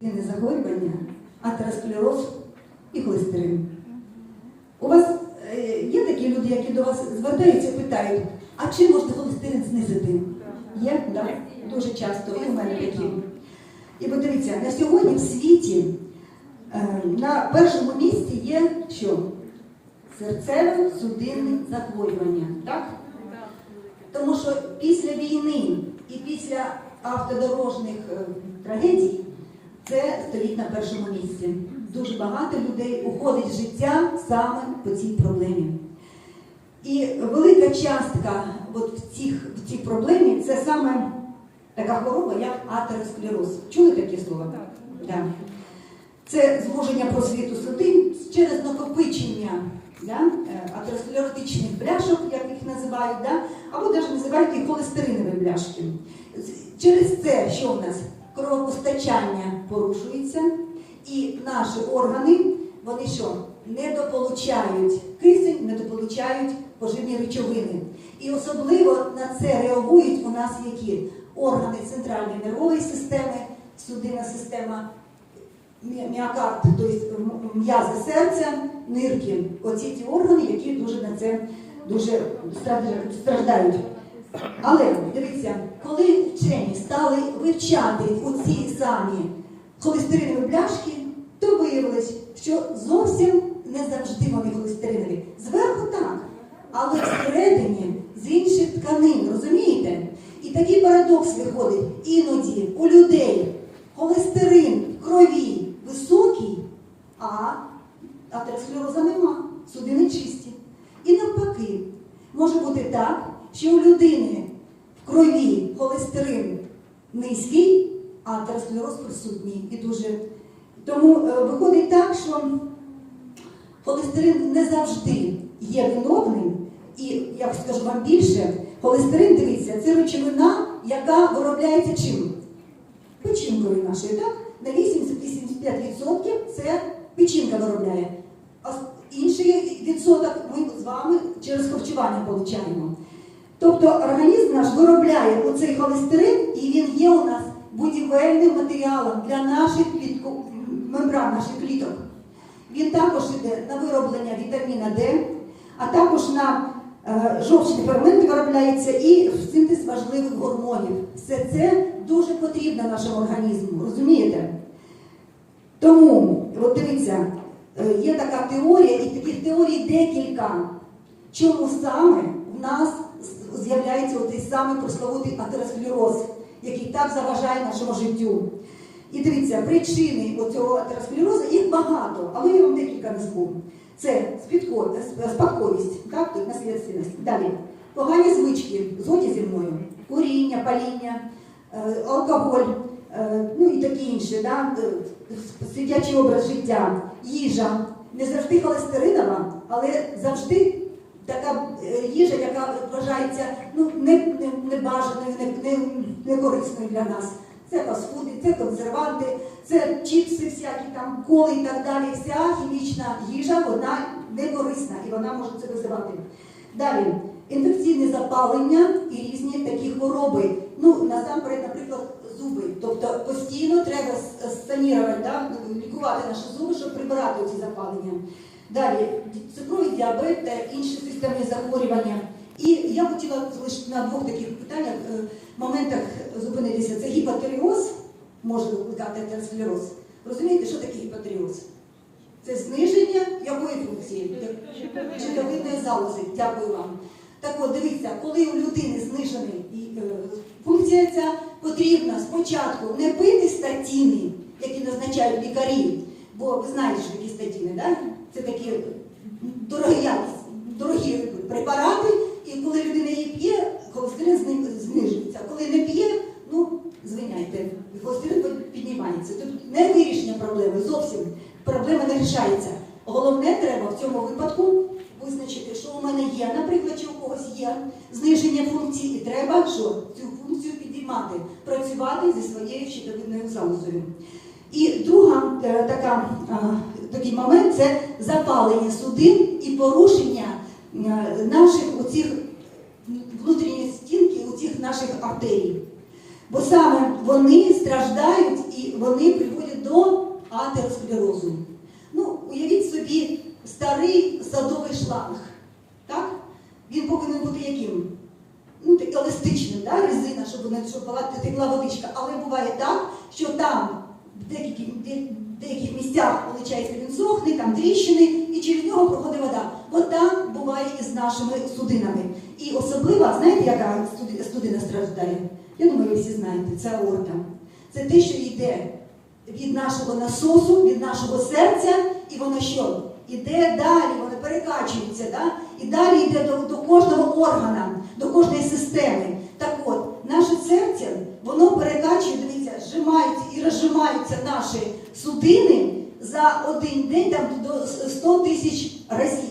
Різні захворювання, атеросклероз і холестерин. У вас е, є такі люди, які до вас звертаються і питають, а чим можна холестерин знизити? Є? Да? Дуже часто, і у мене такі. І подивіться, на сьогодні в світі е, на першому місці є що? Серцево-судинні захворювання. Так? Тому що після війни і після автодорожних е, трагедій це стоїть на першому місці. Дуже багато людей уходить з життя саме по цій проблемі. І велика частка от в, цих, в цій проблемі це саме така хвороба, як атеросклероз. Чули таке слово? Так. Да. Це звуження просвіту судин через накопичення да, е, атеросклеротичних бляшок, як їх називають, да, або навіть називають їх холестеринові бляшки. Через це, що в нас кровопостачання порушується, і наші органи, вони що? Недополучають кисень, недополучають поживні речовини. І особливо на це реагують у нас які органи центральної нервової системи, судинна система, мі- міокард, тобто м'язи серця, нирки. Оці ті органи, які дуже на це дуже страждають. Але дивіться, коли вчені стали вивчати оці самі холестеринові пляшки, то виявилось, що зовсім не завжди вони холестеринові. Зверху так, але всередині з інших тканин, розумієте? І такий парадокс виходить іноді у людей холестерин в крові високий, а атеросклероза нема, судини чисті. І навпаки, може бути так, що у людини в крові холестерин низький, а атеросклероз присутній і дуже. Тому е, виходить так, що холестерин не завжди є виновним, і я скажу вам більше, холестерин, дивіться, це речовина, яка виробляється чим? Печінкою нашою, так? На 80-85% це печінка виробляє. А інший відсоток ми з вами через харчування отримуємо. Тобто організм наш виробляє оцей холестерин, і він є у нас будівельним матеріалом для наших клітку, мембран, наших кліток. Він також йде на вироблення вітаміна Д, а також на е, жовчні ферменти виробляється і в синтез важливих гормонів. Все це дуже потрібно нашому організму, розумієте? Тому, от дивіться, е, є така теорія, і таких теорій декілька. Чому саме в нас з'являється цей самий прословутий атеросклероз, який так заважає нашому життю? І дивіться, причини цього атеросклерозу їх багато, але я вам декілька назву. Це спадковість, так, тут наслідственність. Далі. Погані звички, згоді зі мною, куріння, паління, е, алкоголь, е, ну і таке інше, да? е, сидячий образ життя, їжа, не завжди холестеринова, але завжди така е, їжа, яка вважається ну, не, не, небажаною, не, не, не корисною для нас. Це фастфуди, це консерванти, це чіпси, всякі там коли і так далі. Вся хімічна їжа, вона не корисна і вона може це визивати. Далі, інфекційне запалення і різні такі хвороби. Ну, насамперед, наприклад, зуби. Тобто постійно треба санірувати, да? лікувати наші зуби, щоб прибирати ці запалення. Далі, цукровий діабет та інші системні захворювання. І я хотіла лише на двох таких питаннях, е, моментах зупинитися. Це гіпотеріоз може викликати атеросклероз. Розумієте, що таке гіпотеріоз? Це зниження якої функції? Щитовидної залози. Дякую вам. Так от, дивіться, коли у людини знижений і, е, функція ця, потрібно спочатку не пити статіни, які назначають лікарі, бо ви знаєте, що такі статіни, да? Це такі дорогі, дорогі препарати, і коли людина її п'є, холестерин зни- знижується. Коли не п'є, ну, звиняйте, холестерин піднімається. Тут не вирішення проблеми, зовсім проблема не рішається. Головне треба в цьому випадку визначити, що у мене є, наприклад, чи у когось є зниження функції, і треба що цю функцію підіймати, працювати зі своєю щитовидною залозою. І друга е, така, такий момент це запалення судин і порушення е, наших оцих внутрішньої стінки, оцих наших артерій. Бо саме вони страждають і вони приводять до атеросклерозу. Ну, уявіть собі старий садовий шланг. Так? Він повинен бути яким? Ну, так, еластичним, да? резина, щоб вона щоб текла водичка. Але буває так, що там в деяких, місцях, виходить, він сохне, там тріщини, і через нього проходить вода. От там буває і з нашими судинами. І особливо, знаєте, яка студи- студина страждає? Я думаю, ви всі знаєте, це аорта. Це те, що йде від нашого насосу, від нашого серця, і воно що? Іде далі, воно перекачується, да? і далі йде до, до кожного органа, до кожної системи. Так от, наше серце, воно перекачує, дивіться, зжимаються і розжимаються наші судини за один день там, до 100 тисяч разів.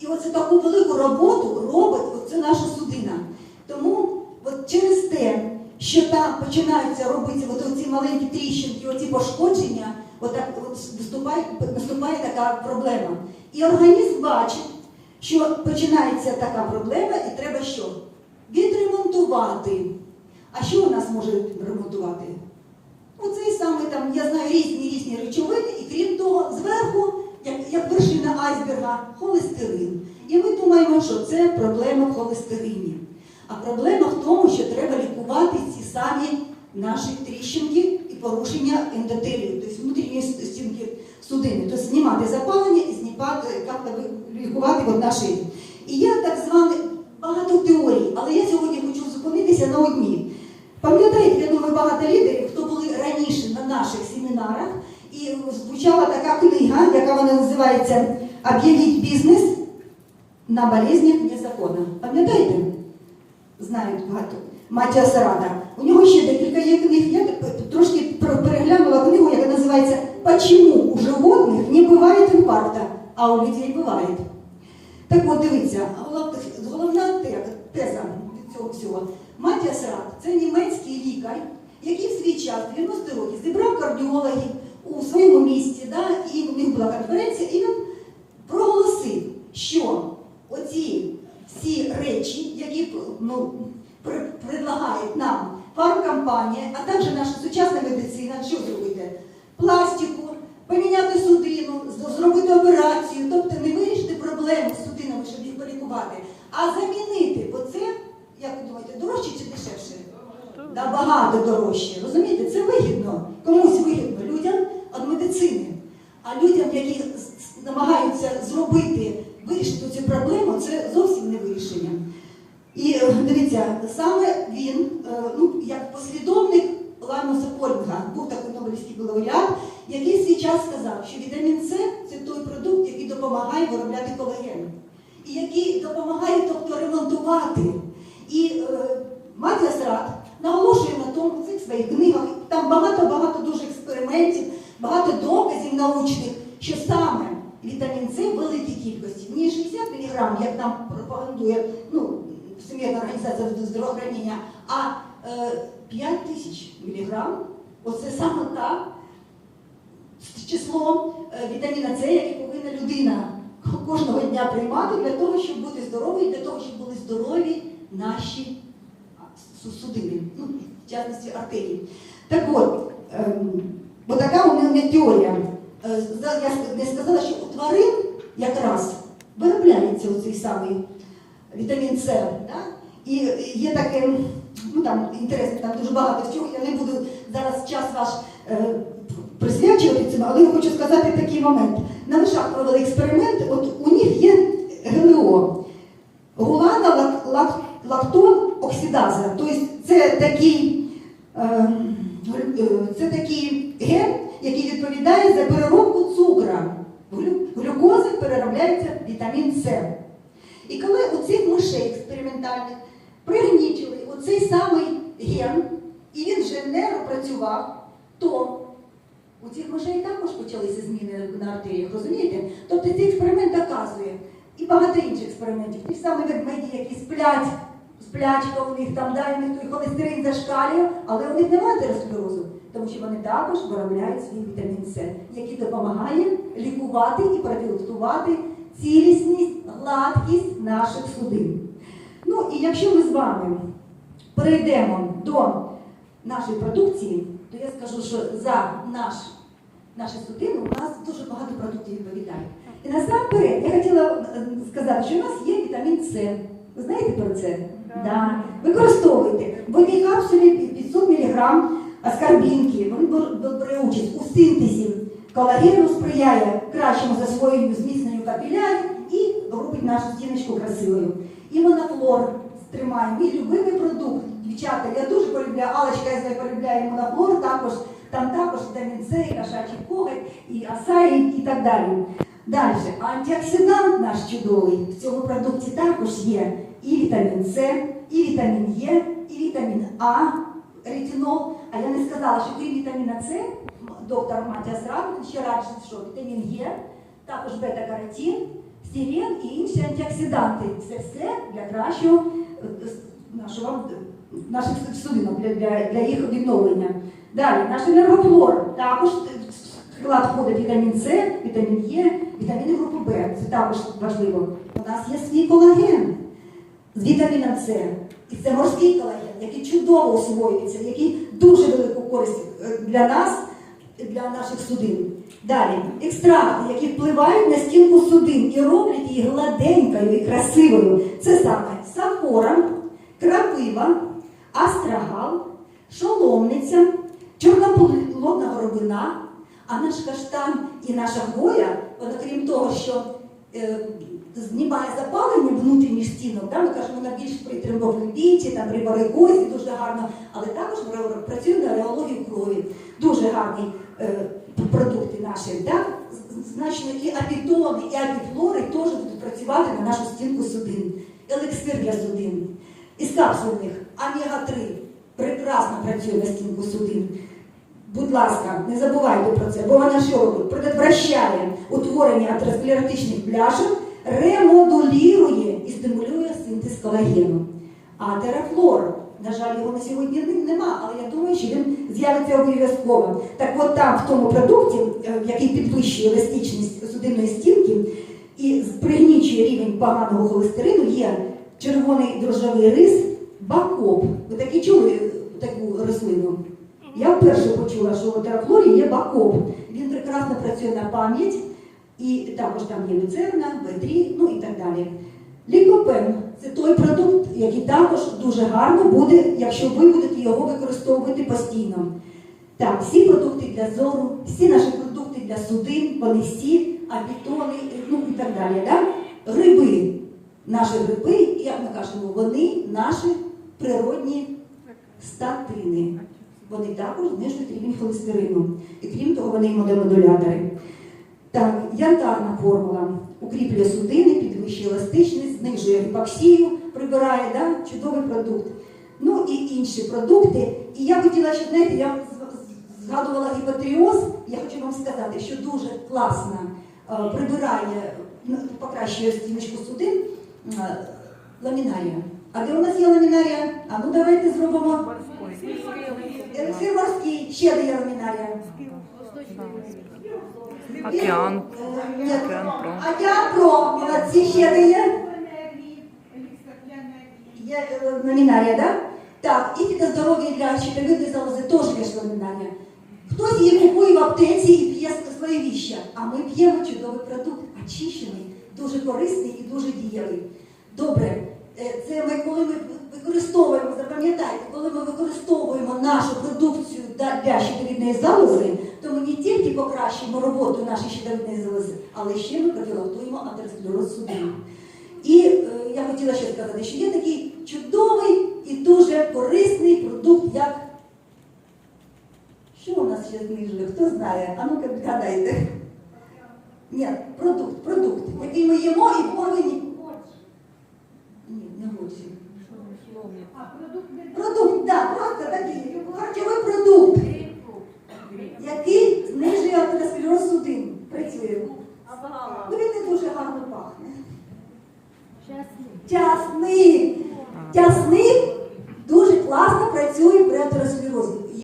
І оце таку велику роботу робить оце наша судина. Тому от через те, що там починаються робитися от ці маленькі тріщинки, оці пошкодження, отак от вступає, наступає така проблема. І організм бачить, що починається така проблема, і треба що? Відремонтувати. А що у нас може ремонтувати? Оцей саме там, я знаю, різні різні речовини, і крім того, зверху, як, як вершина айсберга, холестерин. І ми думаємо, що це проблема в холестерині. А проблема в тому, що треба лікувати ці самі наші тріщинки і порушення ендотелію, тобто внутрішньої стінки судини, тобто знімати запалення і знімати, як-то лікувати от наші. І я так званий багато теорій, але я сьогодні хочу зупинитися на одній. Пам'ятаєте, я думаю, багато лідерів, хто були раніше на наших семінарах, і звучала така книга, яка вона називається Об'явіть бізнес на болезнях вне закона. Пам'ятаєте? Знають багато. Матія Сарада. У нього ще декілька є книг. Я трошки переглянула книгу, яка називається Почему у животних не буває інфаркта, а у людей буває. Так от дивіться, головна теза від цього всього. Матія Сарат це німецький лікар, який в свій час, 90 років, зібрав кардіологів у своєму місті, да, і в них була конференція, і він проголосив, що оці всі речі, які ну, предлагають нам фармкомпанія, а також наша сучасна медицина, що зробити? Пластику, поміняти судину, зробити операцію, тобто не вирішити проблему з судинами, щоб їх полікувати, а замінити. Як ви думаєте, дорожче чи дешевше? Набагато дорожче. Розумієте, це вигідно. Комусь вигідно людям від медицини. А людям, які намагаються зробити, вирішити цю проблему, це зовсім не вирішення. І е, дивіться, саме він, е, ну, як послідовник Лаймоса Полінга, був такий Нобелівський лауреат, який свій час сказав, що вітамін С це той продукт, який допомагає виробляти колаген. І який допомагає тобто, ремонтувати. І е, Матіас Рад наголошує на тому в цих своїх книгах, там багато-багато дуже експериментів, багато доказів научних, що саме вітамін С в великій кількості, не 60 мг, як нам пропагандує ну, Всемирна організація здравоохранення, а е, 5 тисяч міліграм. Оце саме так число е, вітаміна С, яке повинна людина кожного дня приймати для того, щоб бути здоровою, для того, щоб були здорові наші су- судини, ну, в частності артерії. Так от, ем, бо така у мене теорія. Е, Я не сказала, що у тварин якраз виробляється оцей самий вітамін С. Да? І є таке, ну там інтересно, там дуже багато всього, я не буду зараз час ваш е, присвячувати цьому, але я хочу сказати такий момент. На мишах провели експеримент, от у них є ГЛО. Гулана лак, лак, лактон оксидаза. Тобто це такий, е, глю- е, це такий ген, який відповідає за переробку цукра. Глюкози переробляється вітамін С. І коли у цих мишей експериментальних пригнічили оцей самий ген, і він вже не працював, то у цих мишей також почалися зміни на артеріях, розумієте? Тобто цей експеримент доказує. І багато інших експериментів. Ті ж самі ведмеді, які сплять, сплячка у них там далі, у них той холестерин зашкалює, але у них немає атеросклерозу, тому що вони також виробляють свій вітамін С, який допомагає лікувати і профілактувати цілісність, гладкість наших судин. Ну і якщо ми з вами перейдемо до нашої продукції, то я скажу, що за наш, наші судини у нас дуже багато продуктів відповідає. І насамперед я хотіла сказати, що у нас є вітамін С. Ви знаєте про це? Да. Використовуйте. В одній капсулі 500 мг аскарбінки. Він бер- бере участь у синтезі колагену, сприяє кращому засвоєнню, зміцненню капілярів і робить нашу стіночку красивою. І монофлор тримає. Мій любимий продукт. Дівчата, я дуже полюбляю, Алочка, я знаю, полюбляє монофлор, також, там також вітамін С, і кошачий коготь, і асай, і так далі. Далі, антиоксидант наш чудовий. В цьому продукті також є і вітамін С, і вітамін Е, і вітамін А, ретинол. А я не сказала, що крім вітаміна С, доктор Матіас Радман ще радше, що вітамін Е, також бета-каротин, стирен і інші антиоксиданти. Це все для кращого е, нашого, наших судинок, для, для, для їх відновлення. Далі, наш енергофлор також склад входить вітамін С, вітамін Е, вітаміни групи Б. Це також важливо. У нас є свій колаген з вітаміном С. І це морський колаген, який чудово освоюється, який дуже велику користь е, для нас, для наших судин. Далі, екстракти, які впливають на стінку судин і роблять її гладенькою і красивою. Це саме сафора, крапива, астрагал, шоломниця, чорноплодна горобина, а наш каштан і наша хвоя, вона крім того, що е, знімає запалення внутрішніх стінок, да, ми кажемо, вона більш при трембофлебіті, там при варикозі дуже гарно, але також працює на реологію крові. Дуже гарні е, продукти наші. З- Значно і апітони, і апіфлори теж будуть працювати на нашу стінку судин. Елексир для судин. Із капсульних омега-3 прекрасно працює на стінку судин. Будь ласка, не забувайте про це, бо вона що робить? Предотвращає утворення атеросклеротичних бляшок, ремодулірує і стимулює синтез колагену. А терафлор, на жаль, його на сьогодні нема, але я думаю, що він з'явиться обов'язково. Так от там, в тому продукті, е, який підвищує еластичність судинної стінки і пригнічує рівень поганого холестерину, є червоний дрожжовий рис, бакоп. Ви такі чули е, таку рослину? Вперше почула, що у терафлорі є бакоп. Він прекрасно працює на пам'ять, і також там є люцерна, В3, ну і так далі. Лікопен це той продукт, який також дуже гарно буде, якщо ви будете його використовувати постійно. Так, всі продукти для зору, всі наші продукти для судин, вони всі, апітони, ну і так далі. Да? Гриби. Наші гриби, як ми кажемо, вони наші природні статини. Вони також знижують рівень холестерину. І крім того, вони імуномодулятори. Так, янтарна формула укріплює судини, підвищує еластичність, знижує гіпоксію, прибирає, да? чудовий продукт. Ну і інші продукти. І я хотіла, щоб знаєте, я згадувала гіпотріоз, я хочу вам сказати, що дуже класно е, прибирає, покращує стіночку судин е, ламінарія. А де у нас є ламінарія? А ну давайте зробимо. Елексир морський, ще де є. Океан. Е. Океан Про. Океан Про, молодці, ще де є? Є е, ламінарія, так? Так, і фітоздоров'я для щитовидної залози теж є ж ламінарія. Хтось її купує в аптеці і п'є своє віща, а ми п'ємо чудовий продукт, очищений, дуже корисний і дуже дієвий. Добре, е, це ми коли ми використовуємо, запам'ятайте, коли ми використовуємо нашу продукцію для щитовидної залози, то ми не тільки покращуємо роботу нашої щитовидної залози, але ще ми профілактуємо атеросклероз судин. І е, я хотіла ще сказати, що є такий чудовий і дуже корисний продукт, як що у нас ще знижує? Хто знає? А ну-ка відгадайте. Ні, продукт, продукт, який ми їмо і повинні. Ні, не гучі. Продукт, так, просто такий харчовий продукт, який знижує атеросклероз судин. Працює. Ну він не дуже гарно пахне. Тясник. Тясник дуже класно працює при атеросклерозі.